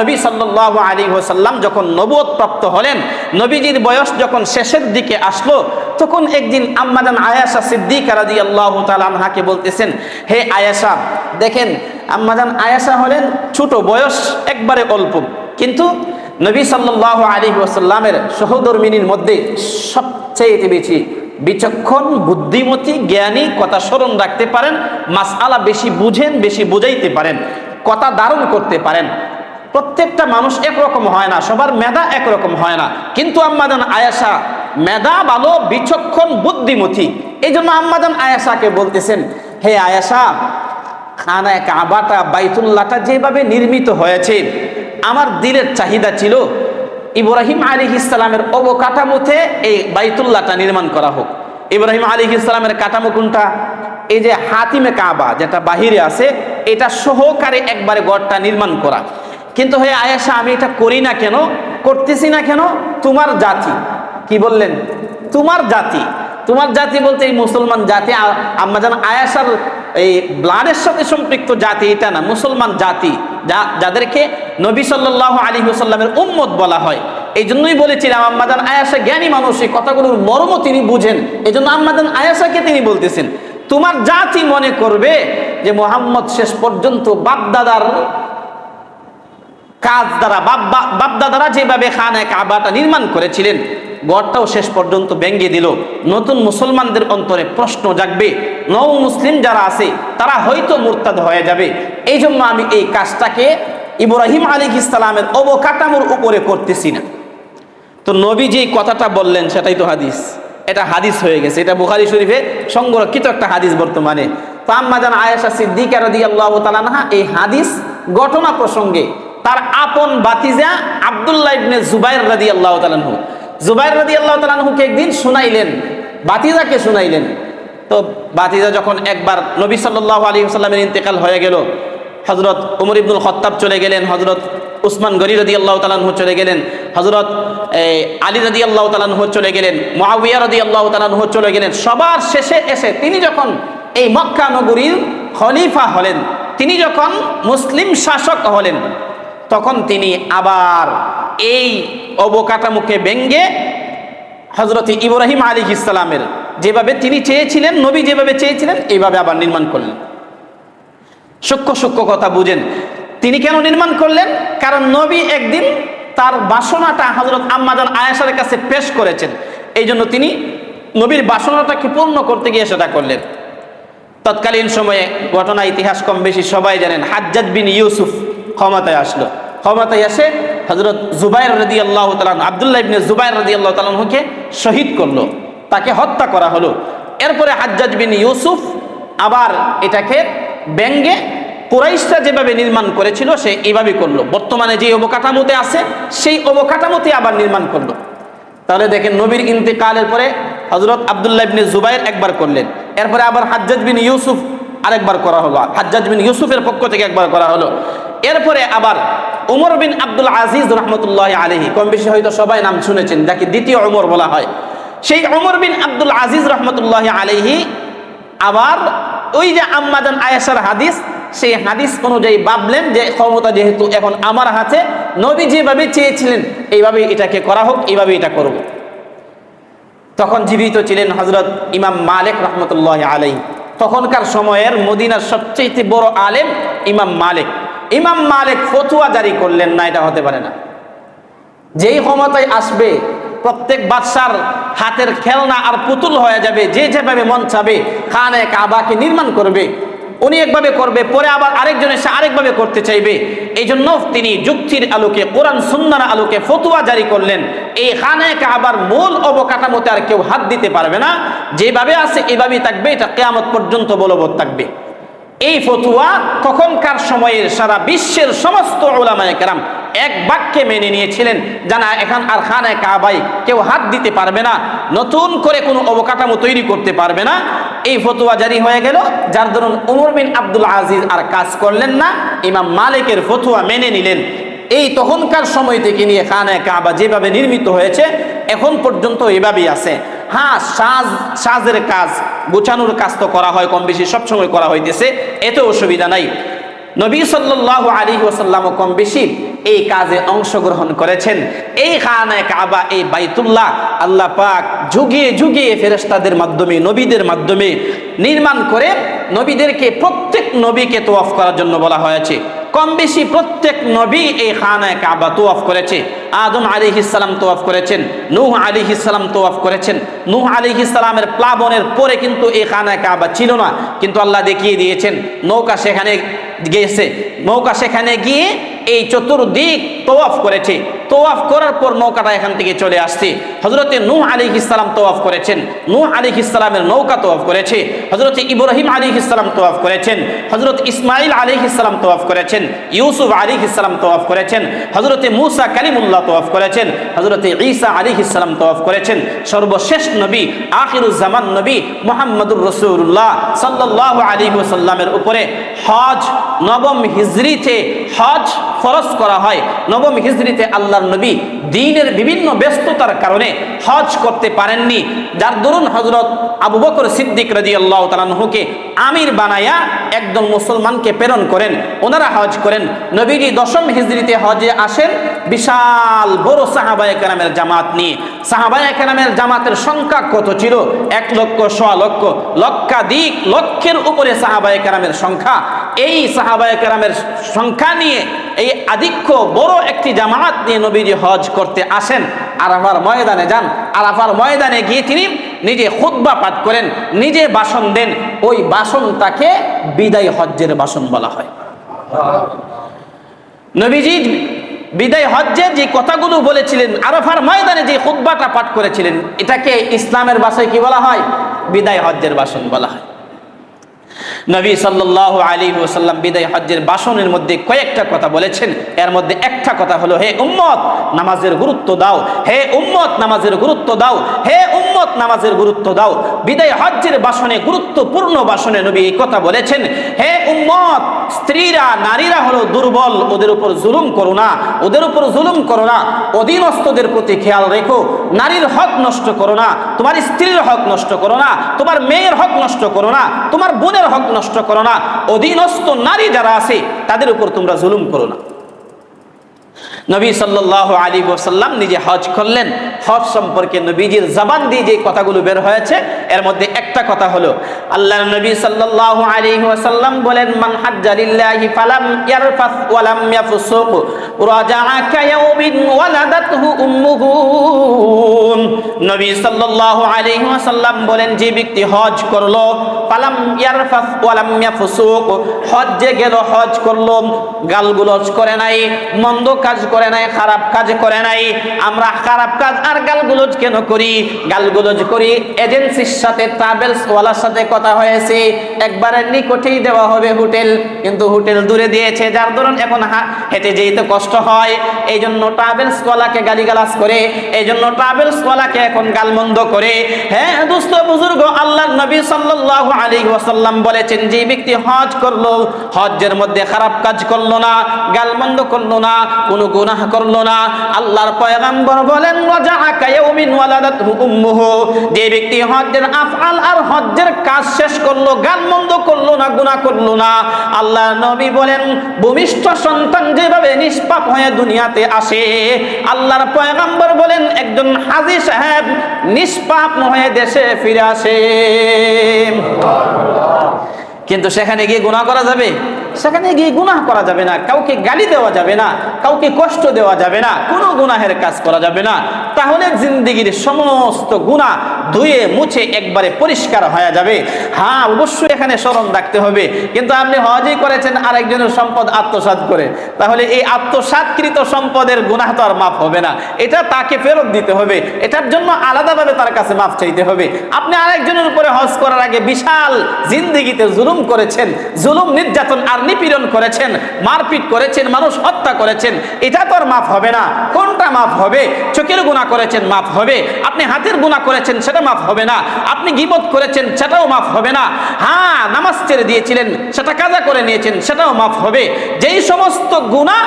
নবী সাল্লাহ আলী ওসাল্লাম যখন নবুয়ত প্রাপ্ত হলেন, নবীজির বয়স যখন শেষের দিকে আসলো, তখন একদিন আম্মাজান আয়াসা সিদ্দিক রাজি আল্লাহ তালাহাকে বলতেছেন, হে আয়াসা দেখেন আম্মাজান আয়াসা হলেন ছোট বয়স, একবারে অল্প। কিন্তু নবী সাল্লাহ আলী ওসাল্লামের সহধর্মিনীর মধ্যে সবচেয়ে বেশি বিচক্ষণ, বুদ্ধিমতী, জ্ঞানী, কথা স্মরণ রাখতে পারেন মাস আলা বেশি বুঝেন, বেশি বুঝাইতে পারেন, কথা ধারণ করতে পারেন। প্রত্যেকটা মানুষ একরকম হয় না, সবার মেধা একরকম হয় না। কিন্তু আম্মাদান আয়াসা মেধা, ভালো, বিচক্ষণ, বুদ্ধিমতী। এই জন্য আম্মাদান আয়াসাকে বলতেছেন, হে আয়াসা খানায় কাবাটা বাইতুল্লাটা যেভাবে নির্মিত হয়েছে, আমার দিলের চাহিদা ছিল, ইব্রাহিম আলী ইসলামের অবকাঠামোতে এই বাইতুল্লাটা নির্মাণ করা হোক। ইব্রাহিম আলী ইসলামের কাঠামো কোনটা? এই যে হাতিমে কাবা, যেটা বাহিরে আছে, এটা সহকারে একবারে গড়টা নির্মাণ করা। কিন্তু হে আয়েশা, আমি এটা করি না কেন? করতেছি না কেন? তোমার জাতি। কি বললেন? তোমার জাতি। তোমার জাতি বলতে এই মুসলমান জাতি আম্মা যেন আয়াসার এই ব্লাডের সাথে সম্পৃক্ত জাতি, এটা না, মুসলমান জাতি, যা, যাদেরকে নবী সাল্লাহ আলী হুসাল্লামের উম্মত বলা হয়। এই জন্যই বলেছিলাম আম্মাদান আয়াসা জ্ঞানী মানুষ, এই কথাগুলোর মর্ম তিনি বুঝেন। এই জন্য আম্মাদান আয়াসাকে তিনি বলতেছেন, তোমার জাতি মনে করবে যে মোহাম্মদ শেষ পর্যন্ত বাপদাদার কাজ দ্বারা বাপদাদারা যেভাবে খান খানায় কাবাটা নির্মাণ করেছিলেন গড়টাও শেষ পর্যন্ত ব্যঙ্গে দিল। নতুন মুসলমানদের অন্তরে প্রশ্ন জাগবে নৌ মুসলিম যারা আছে, তারা হয়তো মুরতাদ হয়ে যাবে। এই জন্য আমি এই কাজটাকে ইব্রাহিম আলী ইসলামের অবকাঠামোর উপরে করতেছি না। তো নবী যেই কথাটা বললেন, সেটাই তো হাদিস। এটা হাদিস হয়ে গেছে। এটা বুখারি শরীফে সংরক্ষিত একটা হাদিস বর্তমানে। তো আম্মাজান আয়েশা সিদ্দিকা রদি আল্লাহ তালানহা এই হাদিস ঘটনা প্রসঙ্গে তার আপন বাতিজা আবদুল্লাহ ইবনে জুবাইর রাদি আল্লাহ তালানহু জুবাইর রাদি আল্লাহ তালানহুকে একদিন শুনাইলেন বাতিজাকে শুনাইলেন। তো বাতিজা যখন একবার নবী সাল্লাহ আলী সাল্লামের ইন্তেকাল হয়ে গেল হজরত উমর ইবনুল খত্তাব চলে গেলেন হজরত উসমান গরি রদি আল্লাহ তালানহু চলে গেলেন হজরত আলী রদি আল্লাহ তালানহু চলে গেলেন মহাবিয়া রদি আল্লাহ তালানহু চলে গেলেন। সবার শেষে এসে তিনি যখন এই মক্কা নগরীর খলিফা হলেন, তিনি যখন মুসলিম শাসক হলেন তখন তিনি আবার এই অবকাঠামোকে ব্যঙ্গে হজরত ইব্রাহিম আলী ইসলামের যেভাবে তিনি চেয়েছিলেন, নবী যেভাবে চেয়েছিলেন, এইভাবে আবার নির্মাণ করলেন। সূক্ষ্ম সূক্ষ্ম কথা বুঝেন। তিনি কেন নির্মাণ করলেন? কারণ নবী একদিন তার বাসনাটা হজরত আম্মাজান আয়াসার কাছে পেশ করেছেন। এই জন্য তিনি নবীর বাসনাটাকে পূর্ণ করতে গিয়ে সেটা করলেন। তৎকালীন সময়ে ঘটনা ইতিহাস কম বেশি সবাই জানেন হাজ্জাদ বিন ইউসুফ ক্ষমতায় আসলো। ক্ষমতায় এসে হজরত জুবাইর রদি আল্লাহ তালান আবদুল্লাহ ইবনে জুবাইর রদি আল্লাহ তালানহুকে শহীদ করল, তাকে হত্যা করা হলো। এরপরে হাজ্জাজ বিন ইউসুফ আবার এটাকে ব্যঙ্গে কুরাইশরা যেভাবে নির্মাণ করেছিল, সে এইভাবে করল। বর্তমানে যে অবকাঠামোতে আছে, সেই অবকাঠামোতে আবার নির্মাণ করল। তাহলে দেখেন নবীর ইন্তেকালের পরে হজরত আবদুল্লাহ বিন জুবাইর একবার করলেন। এরপরে আবার হাজ্জাজ বিন ইউসুফ আরেকবার করা হলো। হাজ্জাজ বিন ইউসুফের পক্ষ থেকে একবার করা হলো। এরপরে আবার উমর বিন আব্দুল আজিজ রহমতুল্লাহ আলহি কম বেশি হয়তো সবাই নাম শুনেছেন, যাকে দ্বিতীয় উমর বলা হয়। সেই উমর বিন আব্দুল আজিজ রহমতুল্লাহ আলহি আবার ওই যে আম্মাদান আয়েশার হাদিস, সেই হাদিস অনুযায়ী ভাবলেন যে ক্ষমতা যেহেতু এখন আমার হাতে, নবী যেভাবে চেয়েছিলেন এইভাবে এটাকে করা হোক এইভাবে এটা করব। তখন জীবিত ছিলেন হজরত ইমাম মালিক রহমতুল্লাহ আলাই তখনকার সময়ের মদিনার সবচেয়ে বড় আলেম ইমাম মালিক। ইমাম মালিক ফতুয়া জারি করলেন না, এটা হতে পারে না। যেই ক্ষমতায় আসবে, প্রত্যেক বাদশার হাতের খেলনা আর পুতুল হয়ে যাবে, যে যেভাবে মন চাবে, খানে কাবাকে নির্মাণ করবে, উনি একভাবে করবে, পরে আবার আরেকজন এসে আরেকভাবে করতে চাইবে। এই জন্য তিনি যুক্তির আলোকে, কোরআন সুন্নার আলোকে ফতুয়া জারি করলেন। এই খানে আবার মূল অবকাঠামোতে আর কেউ হাত দিতে পারবে না। যেভাবে আছে, এভাবেই থাকবে, এটা কেয়ামত পর্যন্ত বলবৎ থাকবে। এই ফতুয়া তখনকার সময়ের সারা বিশ্বের সমস্ত ওলামায় কেরাম এক বাক্যে মেনে নিয়েছিলেন জানা এখন আর খানায় কাবাই কেউ হাত দিতে পারবে না, নতুন করে কোনো অবকাঠামো তৈরি করতে পারবে না। এই ফতুয়া জারি হয়ে গেল, যার ধরুন উমর বিন আব্দুল আজিজ আর কাজ করলেন না, ইমাম মালিকের ফতুয়া মেনে নিলেন। এই তখনকার সময় থেকে নিয়ে খানায় কাবা যেভাবে নির্মিত হয়েছে, এখন পর্যন্ত এভাবেই আছে। হ্যাঁ সাজ, সাজের কাজ, গোছানোর কাজ তো করা হয় কম বেশি সবসময় করা হইতেছে এতে অসুবিধা নাই। নবী সাল্লাহ আলী ওসাল্লাম কম বেশি এই কাজে অংশগ্রহণ করেছেন। এই খানায় কাবা, এই বাইতুল্লাহ, আল্লাহ পাক যুগিয়ে যুগিয়ে ফেরেস্তাদের মাধ্যমে, নবীদের মাধ্যমে নির্মাণ করে নবীদেরকে, প্রত্যেক নবীকে তোয়াফ করার জন্য বলা হয়েছে। কম বেশি প্রত্যেক নবী এই খানায় কাবা তোয়াফ করেছে। আদম আলী ইসলাম তোয়াফ করেছেন, নূহ আলী ইসলাম তোয়াফ করেছেন। নূহ আলী ইসলামের প্লাবনের পরে কিন্তু এই খানায় কাবা ছিল না। কিন্তু আল্লাহ দেখিয়ে দিয়েছেন, নৌকা সেখানে গিয়েছে। নৌকা সেখানে গিয়ে এই চতুর্দিক তোয়াফ করেছে। তোয়াফ করার পর নৌকাটা এখান থেকে চলে আসছে। হজরতে নূহ আলী ইসলাম তোয়াফ করেছেন। নূহ আলী ইসলামের নৌকা তোয়াফ করেছে। হজরত ইব্রাহিম আলী ইসলাম তোয়াফ করেছেন। হজরত ইসমাইল আলী ইসলাম তোয়াফ করেছেন। ইউসুফ আলী ইসলাম তোয়াফ করেছেন। হজরতে মুসা কালিমুল্লাহ তোয়াফ করেছেন। হজরতে ঈসা আলী ইসলাম তোয়াফ করেছেন। সর্বশেষ নবী, আখিরুজ্জামান নবী মোহাম্মদুর রসুল্লাহ সাল্লাহ আলী সাল্লামের উপরে হজ, নবম হিজরিতে হজ ফরজ করা হয়। নবম হিজরিতে আল্লাহর নবী দিনের বিভিন্ন ব্যস্ততার কারণে হজ করতে পারেননি। যার দরুন হজরত আবু বকর সিদ্দিক রাজি আল্লাহ তালাহুকে আমির বানায়া একদম মুসলমানকে প্রেরণ করেন। ওনারা হজ করেন। নবীজি দশম হিজরিতে হজে আসেন। বিশাল বড় সাহাবায় কেরামের জামাত নিয়ে। সাহাবায় কেরামের জামাতের সংখ্যা কত ছিল? এক লক্ষ, সোয়া লক্ষ, লক্ষাধিক, লক্ষের উপরে সাহাবায় কেরামের সংখ্যা। এই সাহাবায় কেরামের সংখ্যা নিয়ে, এই আধিক্য বড় একটি জামাত নিয়ে নবীজি হজ করতে আসেন। আরাফার ময়দানে যান। আরাফার ময়দানে গিয়ে তিনি নিজে খুদ্া পাঠ করেন, নিজে বাসন দেন। ওই বাসনটাকে বিদায় হজ্জের বাসন বলা হয়। নবীজি বিদায় হজ্জে যে কথাগুলো বলেছিলেন, আরফার ময়দানে যে খুদ্বাটা পাঠ করেছিলেন, এটাকে ইসলামের ভাষায় কি বলা হয়? বিদায় হজ্জের বাসন বলা হয়। নবী সাল্লাহ আলী ওসাল্লাম বিদায় হজ্জের বাসনের মধ্যে কয়েকটা কথা বলেছেন। এর মধ্যে একটা কথা হলো, হে উম্মত, নামাজের গুরুত্ব দাও। হে উম্মত, নামাজের গুরুত্ব দাও। হে উম্মত, নামাজের গুরুত্ব দাও। বিদায় হজ্জের বাসনে, গুরুত্বপূর্ণ বাসনে নবী এই কথা বলেছেন, হে উম্মত স্ত্রীরা, নারীরা হলো দুর্বল, ওদের উপর জুলুম করো না। ওদের উপর জুলুম করো না। অধীনস্থদের প্রতি খেয়াল রেখো। নারীর হক নষ্ট করো না। তোমার স্ত্রীর হক নষ্ট করো না। তোমার মেয়ের হক নষ্ট করো না। তোমার বোনের হক নষ্ট করো না। অধীনস্থ নারী যারা আছে, তাদের উপর তোমরা জুলুম করো না। নবী সাল্লাহ আলী ওসাল্লাম নিজে হজ করলেন। হজ সম্পর্কে নবীজির জবান দিয়ে যে কথাগুলো বের হয়েছে, এর মধ্যে একটা কথা হলো আল্লাহ নবী সাল্লাহ আলী ওসাল্লাম বলেন, মান হাজ্জালিল্লাহি ফালাম ইয়ারফাস ওয়ালাম ইয়াফসুক রাজাআ কায়াউমিন ওয়ালাদাতহু উম্মুহু। নবী সাল্লাল্লাহু আলাইহি ওয়াসাল্লাম বলেন, যে ব্যক্তি হজ করল, ফালাম ইয়ারফাস ওয়ালাম ইয়াফসুক, হজ্জে গেল, হজ করল, গালগুলোজ করে নাই, মন্দ কাজ করে নাই, খারাপ কাজ করে নাই। আমরা খারাপ কাজ আর গালগুলোজ কেন করি? গালগুলোজ করি এজেন্সির সাথে ট্রাভেলস ওয়ালার সাথে কথা হয়েছে। একবারে নিকটেই দেওয়া হবে হোটেল, কিন্তু হোটেল দূরে দিয়েছে, যার ধরুন এখন হেঁটে যেতে কষ্ট হয়। এই জন্য ট্রাভেলস ওয়ালাকে গালিগালাজ করে এই জন্য ট্রাভেলস ওয়ালাকে এখন গালমন্দ করে। হ্যাঁ দুস্থ বুজুর্গ আল্লাহ নবী সাল্লাল্লাহু আলাইহি ওয়াসাল্লাম বলেছেন, যে ব্যক্তি হজ করল, হজ্জের মধ্যে খারাপ কাজ করল না, গালমন্দ করল না, কোনো গুনাহ করল না। আল্লাহর পয়গাম্বর বলেন যে ব্যক্তি হজ্জের আফআল আর হজ্জের কাজ শেষ করল, গালমন্দ করল না, গুনাহ করল না। আল্লাহ নবী বলেন, ভূমিষ্ঠ সন্তান যেভাবে নিষ্পাপ হয়ে দুনিয়াতে আসে, আল্লাহর পয়গাম্বর বলেন, একজন হাজী সাহেব নিষ্পাপ হয়ে দেশে ফিরে আসে। কিন্তু সেখানে গিয়ে গুনাহ করা যাবে? সেখানে গিয়ে গুনাহ করা যাবে না। কাউকে গালি দেওয়া যাবে না। কাউকে কষ্ট দেওয়া যাবে না। কোনো গুনাহের কাজ করা যাবে না। তাহলে জিন্দিগির সমস্ত গুনাহ ধুয়ে, মুছে, একবারে পরিষ্কার হয়ে যাবে। হ্যাঁ অবশ্যই এখানে স্মরণ রাখতে হবে। কিন্তু আপনি হজই করেছেন আরেকজনের সম্পদ আত্মসাৎ করে। তাহলে এই আত্মসাৎকৃত সম্পদের গুনাহ তো আর মাফ হবে না। এটা তাকে ফেরত দিতে হবে। এটার জন্য আলাদাভাবে তার কাছে মাফ চাইতে হবে। আপনি আরেকজনের উপরে হজ করার আগে বিশাল জিন্দিগিতে জুলুম করেছেন, জুলুম, নির্যাতন আর নিপীড়ন করেছেন, মারপিট করেছেন, মানুষ হত্যা করেছেন, এটা তো আর মাফ হবে না। কোনটা মাফ হবে? চোখের গুণা করেছেন, মাফ হবে। আপনি হাতের গুণা করেছেন, সেটা মাফ হবে না। আপনি গিবত করেছেন, সেটাও মাফ হবে না। হ্যাঁ নামাজ ছেড়ে দিয়েছিলেন, সেটা কাজা করে নিয়েছেন, সেটাও মাফ হবে। যেই সমস্ত গুণা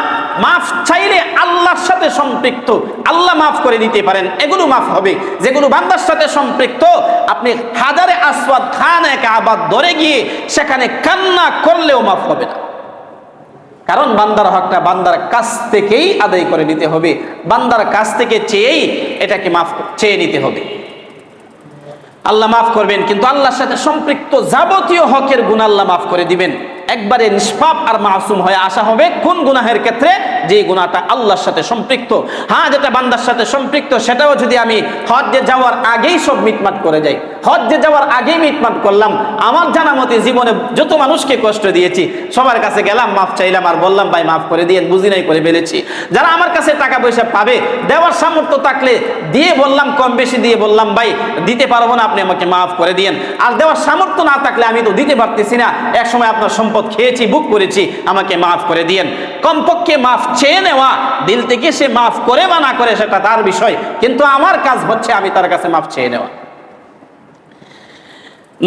মাফ চাইলে আল্লাহর সাথে সম্পৃক্ত, আল্লাহ মাফ করে দিতে পারেন, এগুলো মাফ হবে। যেগুলো বান্দার সাথে সম্পৃক্ত, আপনি হাজারে আসওয়াদ খান এক আবাদ ধরে গিয়ে সেখানে কান্না করলেও মাফ হবে না। কারণ বান্দার হকটা বান্দার কাছ থেকেই আদায় করে নিতে হবে। বান্দার কাছ থেকে চেয়েই এটাকে মাফ চেয়ে নিতে হবে। আল্লাহ মাফ করবেন, কিন্তু আল্লাহর সাথে সম্পৃক্ত যাবতীয় হকের গুণ আল্লাহ মাফ করে দিবেন। একবারে নিষ্পাপ আর মাসুম হয়ে আসা হবে। কোন গুনাহের ক্ষেত্রে? যে গুণাটা আল্লাহর সাথে সম্পৃক্ত। হ্যাঁ যেটা বান্দার সাথে সম্পৃক্ত, সেটাও যদি আমি হজ্জে যাওয়ার আগেই সব মিটমাট করে যাই। হজ্জে যাওয়ার আগেই মিটমাট করলাম। আমার জানা মতে জীবনে যত মানুষকে কষ্ট দিয়েছি, সবার কাছে গেলাম, মাফ চাইলাম আর বললাম, ভাই, মাফ করে দিয়ে বুঝি নাই, করে ফেলেছি। যারা আমার কাছে টাকা পয়সা পাবে, দেওয়ার সামর্থ্য থাকলে দিয়ে বললাম, কম বেশি দিয়ে বললাম, ভাই, দিতে পারব না, আপনি আমাকে মাফ করে দিয়েন। আর দেওয়ার সামর্থ্য না থাকলে আমি তো দিতে পারতেছি না। এক সময় আপনার সম্পদ খেয়েছি বুক করেছি, আমাকে মাফ করে দিয়েন। কমপক্ষে মাফ চেয়ে নেওয়া, দিল থেকে সে মাফ করে বা না করে, সেটা তার বিষয়। কিন্তু আমার কাজ হচ্ছে আমি তার কাছে মাফ চেয়ে নেওয়া।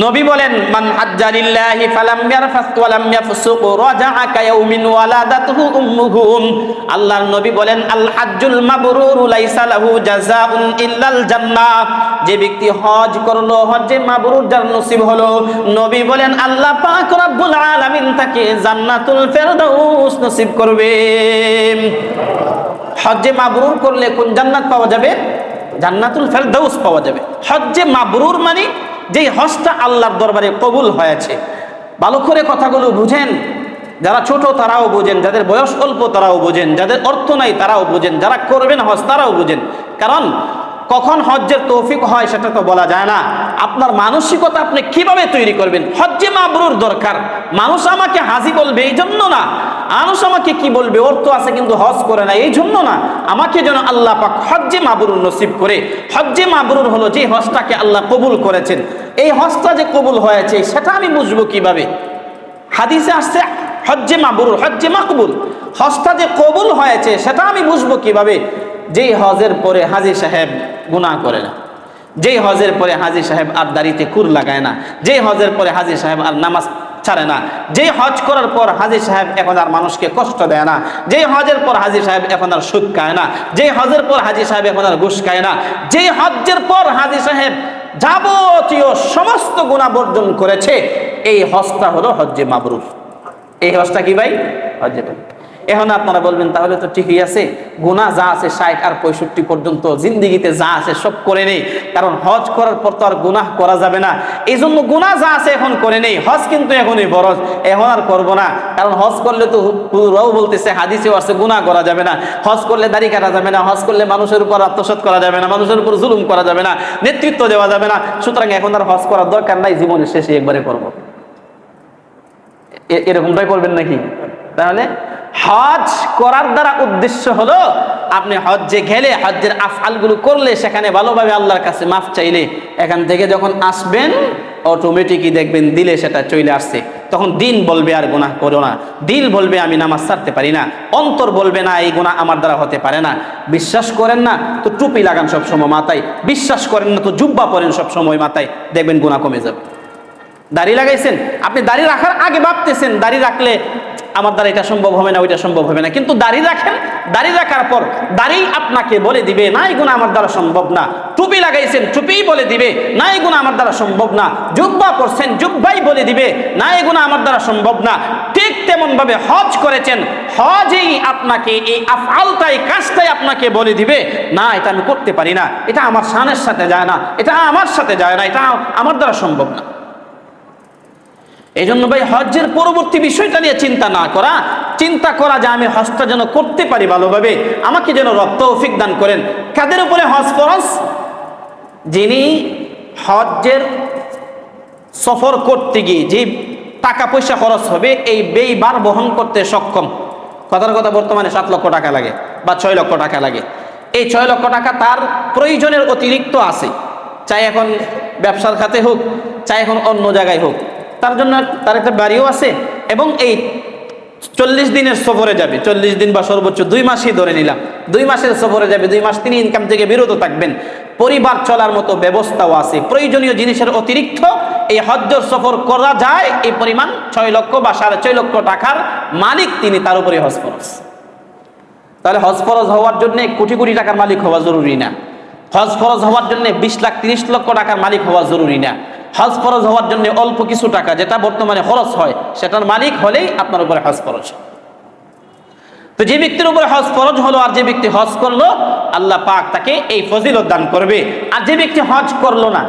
নবী বলেন, মান হাজ্জা লিল্লাহি ফালাম ইয়ারফাস ওয়া লাম ইয়াফসুক রাজাআ কায়াউমিন ওয়ালাদাতুহু উম্মুহু আল্লাহর নবী বলেন, আল হাজ্জুল মাবরুর লাইসা লাহু জাযাউন ইল্লাল জান্নাহ। যে ব্যক্তি হজ করল হজে মাবরুর যার নসিব হলো, নবী বলেন, আল্লাহ পাক রব্বুল আলামিন তাকে জান্নাতুল ফেরদাউস নসিব করবে। হজ্জে মাবরুর করলে কোন জান্নাত পাওয়া যাবে? জান্নাতুল ফেরদাউস পাওয়া যাবে। হজ্জে মাবরুর মানে যেই হজটা আল্লাহর দরবারে কবুল হয়েছে। ভালো করে কথাগুলো বুঝেন। যারা ছোট তারাও বোঝেন, যাদের বয়স অল্প তারাও বোঝেন, যাদের অর্থ নাই তারাও বোঝেন, যারা করবেন হজ তারাও বোঝেন। কারণ কখন হজ্জের তৌফিক হয় সেটা তো বলা যায় না। আপনার মানসিকতা আপনি কীভাবে তৈরি করবেন? হজ্জে মাবরুর দরকার। মানুষ আমাকে হাজি বলবে এই জন্য না। মানুষ আমাকে কি বলবে? অর্থ আছে কিন্তু হজ করে না, এই জন্য না। আমাকে যেন আল্লাহ পাক হজ্জে মাবরুর নসিব করে। হজ্জে মাবরুর হলো যে হজটাকে আল্লাহ কবুল করেছেন। এই হজটা যে কবুল হয়েছে, সেটা আমি বুঝব কীভাবে? হাদিসে আসছে, হজ্জে মাবরুর, হজ্জে মাকবুল। হজটা যে কবুল হয়েছে, সেটা আমি বুঝব কীভাবে? যেই হজের পরে হাজি সাহেব গুনাহ করে না। যেই হজের পরে হাজি সাহেব আর দাড়িতে কুর লাগায় না। যেই হজের পরে হাজি সাহেব আর নামাজ ছাড়ে না। যেই হজ করার পর হাজি সাহেব এখন আর মানুষকে কষ্ট দেয় না। যেই হজের পর হাজি সাহেব এখন আর সুখ খায় না। যেই হজের পর হাজি সাহেব এখন আর ঘুষ খায় না। যেই হজ্জের পর হাজি সাহেব যাবতীয় সমস্ত গুণা বর্জন করেছে। এই হস্তা হলো হজ্জে মাবরুফ। এই হস্তা কি ভাই? হজ্জে মাবরুর। এখন আপনারা বলবেন, তাহলে তো ঠিকই আছে। গুণা যা আছে, ষাট আর পঁয়ষট্টি পর্যন্ত জিন্দিগিতে যা আছে সব করে নেই। কারণ হজ করার পর তো আর গুনাহ করা যাবে না। এই জন্য গুণা যা আছে এখন করে নেই। হজ কিন্তু এখনই বরজ এখন আর করব না। কারণ হজ করলে তো হুজুরাও বলতেছে, হাদিসেও আছে, গুনাহ করা যাবে না। হজ করলে দাড়ি কাটা যাবে না। হজ করলে মানুষের উপর আত্মসাৎ করা যাবে না। মানুষের উপর জুলুম করা যাবে না। নেতৃত্ব দেওয়া যাবে না। সুতরাং এখন আর হজ করার দরকার নাই। জীবনের শেষে একবারে করব। এরকমটাই করবেন নাকি? তাহলে হজ করার দ্বারা উদ্দেশ্য হলো আপনি হজ্জে গেলে, হজ্জের আফআলগুলো করলে সেখানে ভালোভাবে আল্লাহর কাছে মাফ চাইলে এখান থেকে যখন আসবেন অটোমেটিকই দেখবেন দিলে সেটা চলে আসছে। তখন দিন বলবে আর গুনাহ করো না। দিল বলবে, আমি নামাজ ছাড়তে পারি না। অন্তর বলবে, না, এই গুনাহ আমার দ্বারা হতে পারে না। বিশ্বাস করেন না, তো টুপি লাগান সবসময় মাথায়। বিশ্বাস করেন না, তো জুব্বা পরেন সবসময় মাথায়। দেখবেন গুনাহ কমে যাবে। দাড়ি লাগাইছেন। আপনি দাড়ি রাখার আগে ভাবতেছেন, দাড়ি রাখলে আমার দ্বারা এটা সম্ভব হবে না, ওইটা সম্ভব হবে না। কিন্তু দাড়ি রাখেন, দাড়ি রাখার পর দাড়ি আপনাকে বলে দিবে না এই গুণ আমার দ্বারা সম্ভব না। টুপি লাগাইছেন, টুপিই বলে দিবে না এই গুণ আমার দ্বারা সম্ভব না। জুব্বা করছেন জুব্বাই বলে দিবে না এই গুণ আমার দ্বারা সম্ভব না। ঠিক তেমন ভাবে হজ করেছেন, হজেই আপনাকে এই আফআলটাই, কাজটাই আপনাকে বলে দিবে, না, এটা আমি করতে পারি না। এটা আমার শানের সাথে যায় না, এটা আমার সাথে যায় না, এটা আমার দ্বারা সম্ভব না। এই জন্য ভাই হজ্জের পরবর্তী বিষয়টা নিয়ে চিন্তা না করা। চিন্তা করা যে আমি হজটা যেন করতে পারি ভালোভাবে, আমাকে যেন রক্ত তৌফিক দান করেন। কাদের উপরে হজ ফরজ? যিনি হজ্জের সফর করতে গিয়ে যে টাকা পয়সা খরচ হবে, এই ব্যয়বার বহন করতে সক্ষম। কথার কথা বর্তমানে সাত লক্ষ টাকা লাগে বা ছয় লক্ষ টাকা লাগে। এই ছয় লক্ষ টাকা তার প্রয়োজনের অতিরিক্ত আছে। চাই এখন ব্যবসার খাতে হোক, চাই এখন অন্য জায়গায় হোক। তার জন্য তার একটা বাড়িও আছে এবং এই চল্লিশ দিনের সফরে যাবে। চল্লিশ দিন বা সর্বোচ্চ দুই মাসই ধরে নিলাম। দুই মাসের সফরে যাবে, দুই মাস তিনি ইনকাম থেকে বিরত থাকবেন। পরিবার চলার মতো ব্যবস্থাও আছে। প্রয়োজনীয় জিনিসের অতিরিক্ত এই হজ্জর সফর করা যায়। এই পরিমাণ ছয় লক্ষ বা সাড়ে ছয় লক্ষ টাকার মালিক তিনি, তার উপরে হজ ফরজ। তাহলে হজ ফরজ হওয়ার জন্য কোটি কোটি টাকার মালিক হওয়া জরুরি না। হজ ফরজ হওয়ার জন্য বিশ লাখ, তিরিশ লক্ষ টাকার মালিক হওয়া জরুরি না। হজ ফরজ হওয়ার জন্য অল্প কিছু টাকা যেটা বর্তমানে খরচ হয়, সেটার মালিক হলেই আপনার উপরে হজ ফরজ। তো যে ব্যক্তির উপরে হজ ফরজ হলো আর যে ব্যক্তি হজ করল, আল্লাহ পাক তাকে এই ফজিলত দান করবে। আর যে ব্যক্তি হজ করল না,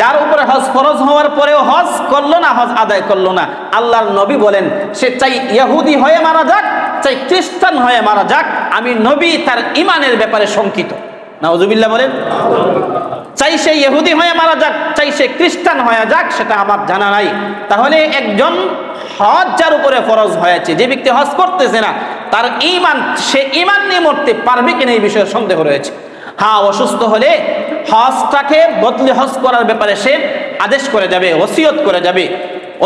যার উপরে হজ ফরজ হওয়ার পরেও হজ করল না, হজ আদায় করল না, আল্লাহর নবী বলেন, সে চাই ইহুদি হয়ে মারা যাক, চাই খ্রিস্টান হয়ে মারা যাক, আমি নবী তার ইমানের ব্যাপারে শঙ্কিত। নাউজুবিল্লাহ বলেন। চাই সে ইহুদি হয়ে মারা যাক, চাই সে খ্রিস্টান হয়ে যাক, সেটা আমার জানা নাই। তাহলে একজন হজ যার উপরে ফরজ হয়েছে, যে ব্যক্তি হজ করতেছে না, তার ইমান সে ইমান নিয়ে মরতে পারবে কিনা এই বিষয়ে সন্দেহ রয়েছে। হ্যাঁ অসুস্থ হলে হজটাকে বদলে হজ করার ব্যাপারে সে আদেশ করে যাবে, ওসিয়ত করে যাবে।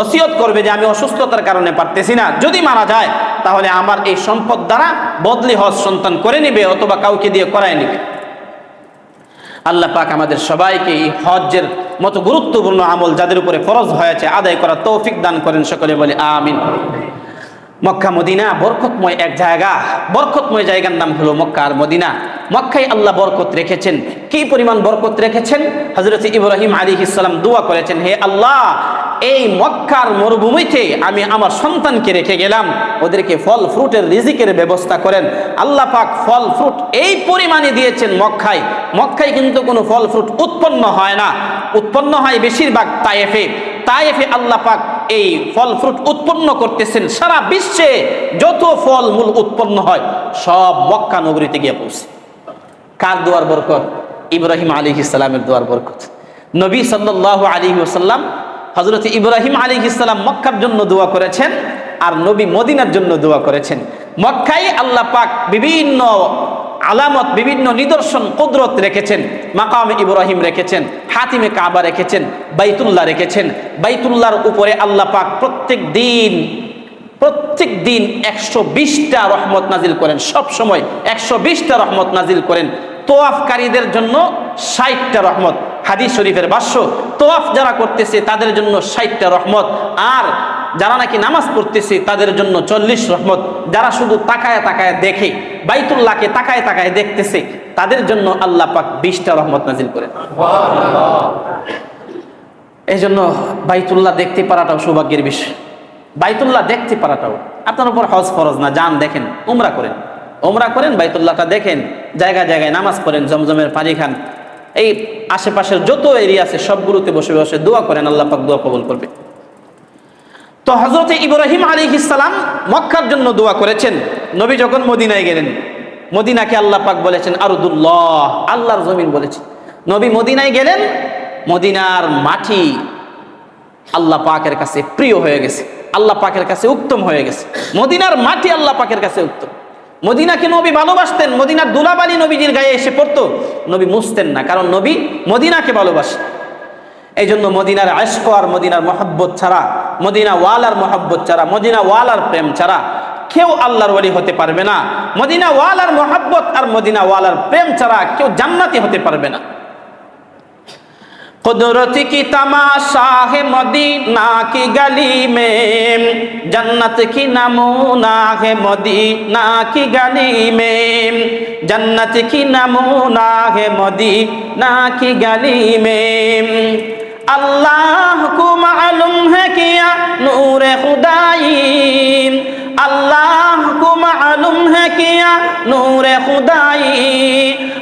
ওসিয়ত করবে যে আমি অসুস্থতার কারণে পারতেছি না। যদি মারা যায়, তাহলে আমার এই সম্পদ দ্বারা বদলি হজ সন্তান করে নিবে, অথবা কাউকে দিয়ে করায় নিবে। আল্লাহ পাক আমাদের সবাইকে এই হজ্জের মতো গুরুত্বপূর্ণ আমল যাদের উপরে ফরজ হয়েছে, আদায় করা তৌফিক দান করেন, সকলে বলে আমিন। মক্কা, মদিনা বরকতময় এক জায়গা। বরকতময় জায়গার নাম হলো মক্কা আর মদিনা। মক্কায় আল্লাহ বরকত রেখেছেন। কি পরিমাণ বরকত রেখেছেন? হজরত ইব্রাহিম আলী ইসলাম দোয়া করেছেন, হে আল্লাহ, এই মক্কার মরুভূমিতে আমি আমার সন্তানকে রেখে গেলাম। ওদেরকে ফল ফ্রুটের রিজিকের ব্যবস্থা করেন। আল্লাহ পাক ফল ফ্রুট এই পরিমাণে দিয়েছেন মক্কায়। মক্কায় কিন্তু কোনো ফল ফ্রুট উৎপন্ন হয় না। উৎপন্ন হয় বেশিরভাগ তায়েফে। তায়েফে আল্লাহ পাক এই ফল ফ্রুট উৎপন্ন করতেছেন সারা বিশ্বে, যত ফল মূল উৎপন্ন হয়, সব মক্কা নগরীতে গিয়ে পৌঁছে। কার দোয়ার বরকত? ইব্রাহিম আলী ইসলামের দোয়ার বরকত। নবী সাল্লাহ আলী ওসাল্লাম হজরত ইব্রাহিম আলী ইসলাম মক্কার জন্য দোয়া করেছেন আর নবী মদিনার জন্য দোয়া করেছেন। মক্কাই আল্লাহ পাক বিভিন্ন আলামত, বিভিন্ন নিদর্শন কুদরত রেখেছেন, মাকাম ইব্রাহিম রেখেছেন, হাতিমে কাবা রেখেছেন, বাইতুল্লাহ রেখেছেন, বাইতুল্লাহর উপরে আল্লাহ পাক প্রত্যেক দিন প্রত্যেক দিন একশো বিশটা রহমত নাজিল করেন, সব সময় একশো বিশটা রহমত নাজিল করেন। তোয়াফকারীদের জন্য ষাটটা রহমত। হাদিস শরীফের ভাষ্য তোয়াফ যারা করতেছে তাদের জন্য ষাটটা রহমত। আর যারা নাকি নামাজ পড়তেছে, তাদের জন্য চল্লিশ রহমত। যারা শুধু তাকায় তাকায় দেখে, বাইতুল্লাহকে তাকায় তাকায় দেখতেছে, তাদের জন্য আল্লাহ পাক বিশটা রহমত নাজিল করেন এই জন্য বাইতুল্লাহ দেখতে পারাটাও সৌভাগ্যের বিষয়। বাইতুল্লাহ দেখতে পারাটাও। আপনার উপর হজ ফরজ না, যান, দেখেন, উমরা করেন। উমরা করেন, বাইতুল্লাহটা দেখেন, জায়গায় জায়গায় নামাজ পড়েন, জমজমের পানি খান। এই আশেপাশের যত এরিয়া আছে, সবগুলোতে বসে বসে দোয়া করেন, আল্লাহ পাক দোয়া কবুল করবে। তো হজরত ইব্রাহিম আলী ইসলাম মক্কার জন্য দোয়া করেছেন। নবী যখন মদিনায় গেলেন, মদিনাকে আল্লাহ পাক বলেছেন, আরুদুল্লাহ আল্লাহর জমিন বলেছেন। নবী মদিনায় গেলেন, মদিনার মাটি আল্লাহ পাকের কাছে প্রিয় হয়ে গেছে, আল্লাহ পাকের কাছে উত্তম হয়ে গেছে। মদিনার মাটি আল্লাহ পাকের কাছে উত্তম। মদিনাকে নবী ভালোবাসতেন, মদিনার দুলাবালি নবীজির গায়ে এসে পড়তো। নবী মুছতেন না, কারণ নবী মদিনাকে ভালোবাসতেন। এই জন্য মদিনার আশক আর মদিনার মহব্বত ছাড়া মদিনা ওয়ালার মহব্বত ছাড়া মদিনা ওয়ালার প্রেম ছাড়া কেউ আল্লাহর ওয়ালি হতে পারবে না। মদিনা ওয়ালার মহব্বত আর মদিনা ওয়ালার প্রেম ছাড়া কেউ জান্নাতি হতে পারবে না। قدرت কি تماشا ہے مدینہ কি گلی میں جنت کی نمونہ ہے مدینہ کی گلی میں جنت کی نمونہ ہے مدینہ কি গালি میں अल्लाह को मालूम है क्या नूर खुदाई अल्लाह को मालूम है क्या नूर खुदाई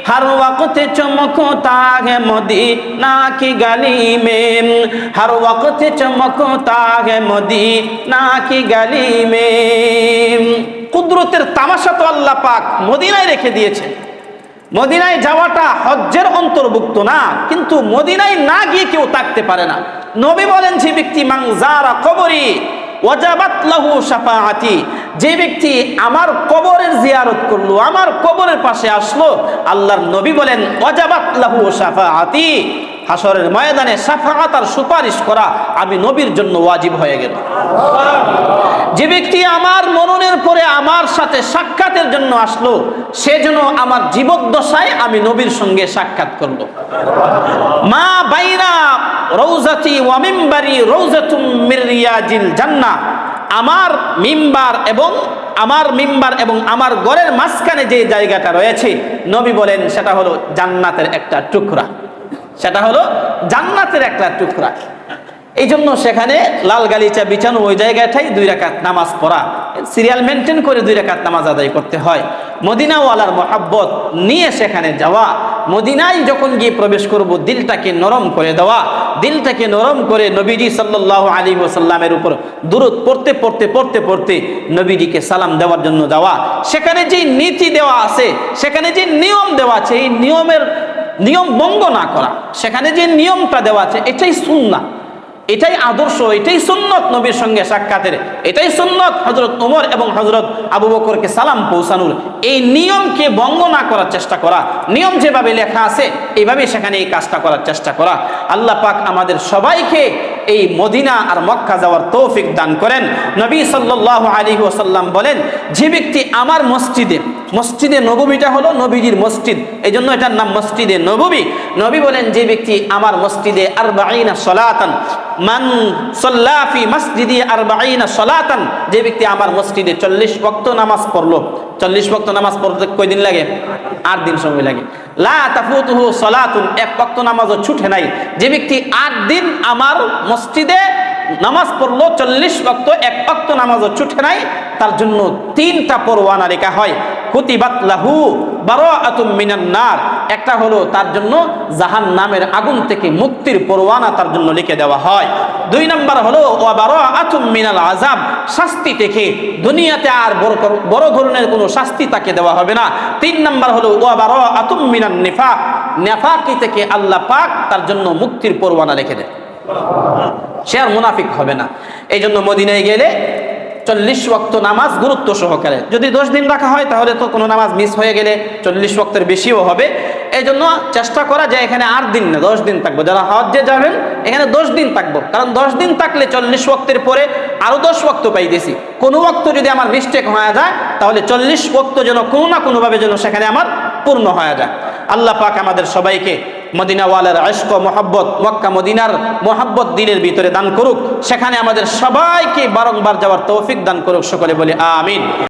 हर वक्त चमकता है मदीना की गली में हर वक्त चमकता है मदीना की गली में কুদরতের তামাশা তো আল্লাহ পাক মদিনায় রেখে দিয়েছেন মদিনায় যাওয়াটা হজ্জের অন্তর্ভুক্ত না, কিন্তু মদিনায় না গিয়ে কেউ থাকতে পারে না। নবী বলেন, যে ব্যক্তি মাংজারা কবরি, ওয়াজাবাত লাহু সাফাহাতি যে ব্যক্তি আমার কবরের জিয়ারত করল, আমার কবরের পাশে আসলো, আল্লাহর নবী বলেন, ওয়াজাবাত লাহু শাফাআতি। হাসরের ময়দানে শাফাআত আর সুপারিশ করা আমি নবীর জন্য ওয়াজিব হয়ে গেল। যে ব্যক্তি আমার মননের পরে আমার সাথে সাক্ষাতের জন্য আসলো, সে যেন আমার জীবদ্দশায় আমি নবীর সঙ্গে সাক্ষাৎ করল। মা বাইনা রৌজাতি ওয়া মিম্বারি রৌজাতুম মির রিয়াজিল জান্নাহ। আমার মিম্বার এবং আমার মিম্বার এবং আমার ঘরের মাঝখানে যে জায়গাটা রয়েছে, নবী বলেন সেটা হলো জান্নাতের একটা টুকরা। সেটা হলো জান্নাতের একটা টুকরা। এই জন্য সেখানে লাল গালিচা বিছানো ওই জায়গাটাই দুই রাকাত নামাজ পড়া। সিরিয়াল মেনটেন করে দুই রেখাত নামাজ আদায় করতে হয়। মদিনাওয়ালার মহাব্বত নিয়ে সেখানে যাওয়া। মদিনায় যখন গিয়ে প্রবেশ করব, দিলটাকে নরম করে দেওয়া। দিলটাকে নরম করে নবীজি সাল্লাহ আলী ওসাল্লামের উপর দূরত পড়তে পড়তে পড়তে পড়তে নবীজিকে সালাম দেওয়ার জন্য যাওয়া। সেখানে যে নীতি দেওয়া আছে, সেখানে যে নিয়ম দেওয়া আছে, এই নিয়মের নিয়ম ভঙ্গ না করা। সেখানে যে নিয়মটা দেওয়া আছে, এটাই সুন্না এটাই আদর্শ, এটাই সুন্নত নবীর সঙ্গে সাক্ষাতের। এটাই সুন্নত হজরত ওমর এবং হজরত আবু বকরকে সালাম পৌঁছানোর। এই নিয়মকে ভঙ্গ না করার চেষ্টা করা। নিয়ম যেভাবে লেখা আছে এইভাবে সেখানে এই কাজটা করার চেষ্টা করা। আল্লাহ পাক আমাদের সবাইকে এই মদিনা আর মক্কা যাওয়ার তৌফিক দান করেন। নবী সাল্লাহ আলী ওসাল্লাম বলেন, যে ব্যক্তি আমার মসজিদে মসজিদে নবমীটা হলো নবীজির মসজিদ এই জন্য এটার নাম মসজিদে নবমী। নবী বলেন, যে ব্যক্তি আমার মসজিদে আর বাইনা সলাতান মান সল্লাফি মসজিদি আর সলাতান। যে ব্যক্তি আমার মসজিদে চল্লিশ ভক্ত নামাজ পড়ল, চল্লিশ ভক্ত নামাজ পড়তে কয়দিন লাগে? আট দিন সময় লাগে। লা তাফুতুহু সলাতুন, এক বক্ত নামাজও ছুটে নাই। যে ব্যক্তি আট দিন আমার মসজিদে নামাজ পড়ল চল্লিশ বক্ত এক বক্ত নামাজও ছুটে নাই। তার জন্য তিনটা পরোয়ানা লেখা হয়। হুতিবাত লাহু বারাআতুম মিনান নার। একটা হলো তার জন্য জাহান নামের আগুন থেকে মুক্তির পরোয়ানা তার জন্য লিখে দেওয়া হয়। দুই নম্বর হলো, ওয়া বারাআতুম মিনাল আযাব। শাস্তি থেকে দুনিয়াতে আর বড় বড় ধরনের কোনো শাস্তি তাকে দেওয়া হবে না। তিন নাম্বার হলো ও বারো আতুম মিনান নিফাক। নেফাকি থেকে আল্লাহ পাক তার জন্য মুক্তির পরোয়ানা লিখে দেয়। সে আর মুনাফিক হবে না। এই জন্য মদিনায় গেলে চল্লিশ ওয়াক্ত নামাজ গুরুত্ব সহকারে। যদি দশ দিন রাখা হয়, তাহলে তো কোনো নামাজ মিস হয়ে গেলে চল্লিশ ওয়াক্তের বেশিও হবে। এই জন্য চেষ্টা করা যায় এখানে আট দিন না, দশ দিন থাকব। যারা হজ্জে যাবেন, এখানে দশ দিন থাকব। কারণ দশ দিন থাকলে চল্লিশ ওয়াক্তের পরে আরও দশ ওয়াক্ত পাইতেছি। কোনো ওয়াক্ত যদি আমার মিস্টেক হয়ে যায়, তাহলে চল্লিশ ওয়াক্ত যেন কোনো না কোনোভাবে যেন সেখানে আমার পূর্ণ হয়ে যায়। আল্লাহ পাক আমাদের সবাইকে মদিনাওয়ালার আশক মোহাব্বত, মক্কা, মদিনার মোহাব্বত দিনের ভিতরে দান করুক। সেখানে আমাদের সবাইকে বারংবার যাওয়ার তৌফিক দান করুক, সকলে বলে আমিন।